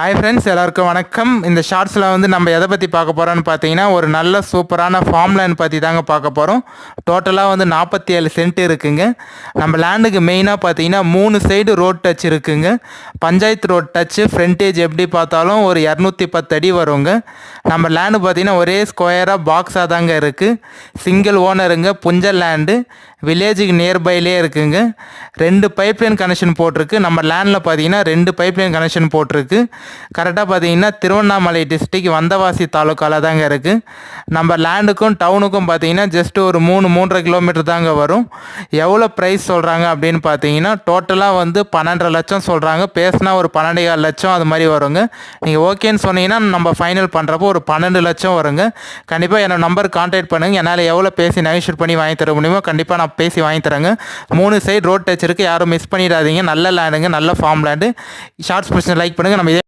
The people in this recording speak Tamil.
ஹாய் ஃப்ரெண்ட்ஸ் எல்லாருக்கும் வணக்கம். இந்த ஷார்ட்ஸில் வந்து நம்ம எதை பற்றி பார்க்க போகிறோன்னு பார்த்தீங்கன்னா ஒரு நல்ல சூப்பரான ஃபார்ம் லேண்ட் பற்றி தாங்க பார்க்க போகிறோம் டோட்டலாக வந்து நாற்பத்தி ஏழு சென்ட் இருக்குங்க. நம்ம லேண்டுக்கு மெயினாக பார்த்தீங்கன்னா மூணு சைடு ரோட் டச் இருக்குங்க. பஞ்சாயத்து ரோட் டச்சு ஃப்ரண்டேஜ் எப்படி பார்த்தாலும் ஒரு இரநூத்தி பத்து அடி வருங்க. நம்ம லேண்டு பார்த்தீங்கன்னா ஒரே ஸ்கொயராக பாக்ஸாக தாங்க இருக்குது சிங்கிள் ஓனருங்க புஞ்சல் லேண்டு வில்லேஜுக்கு நியர்பைலே இருக்குங்க. ரெண்டு பைப்லைன் கனெக்ஷன் போட்டிருக்கு. நம்ம லேண்டில் பார்த்தீங்கன்னா ரெண்டு பைப்லைன் கனெக்ஷன் போட்டிருக்கு. கரெக்டாக பார்த்தீங்கன்னா திருவண்ணாமலை டிஸ்ட்ரிக் வந்தவாசி தாலுக்காவில் தாங்க இருக்குது நம்ம லேண்டுக்கும் டவுனுக்கும் பார்த்தீங்கன்னா ஜஸ்ட்டு ஒரு மூணு மூன்றரை கிலோமீட்டர் தாங்க வரும். எவ்வளோ ப்ரைஸ் சொல்கிறாங்க அப்படின்னு பார்த்தீங்கன்னா டோட்டலாக வந்து பன்னெண்டரை லட்சம் சொல்கிறாங்க பேசினா ஒரு பன்னெண்டு கால் லட்சம் அது மாதிரி வருங்க. நீங்கள் ஓகேன்னு சொன்னீங்கன்னா நம்ம ஃபைனல் பண்ணுறப்போ ஒரு பன்னெண்டு லட்சம் வருங்க. கண்டிப்பாக என்னோட நம்பர் கான்டாக்ட் பண்ணுங்கள் என்னால் எவ்வளோ பேசி நெகோஷியேட் பண்ணி வாங்கி தர முடியுமோ கண்டிப்பாக நான் பேசி வாங்கி தரேங்க. மூணு சைடு ரோட் டச் இருக்குது யாரும் மிஸ் பண்ணிடாதீங்க. நல்ல லேண்டுங்க நல்ல ஃபார்ம் லேண்டு ஷார்ட்ஸ் பிரச்சனை லைக் பண்ணுங்கள் நம்ம இதே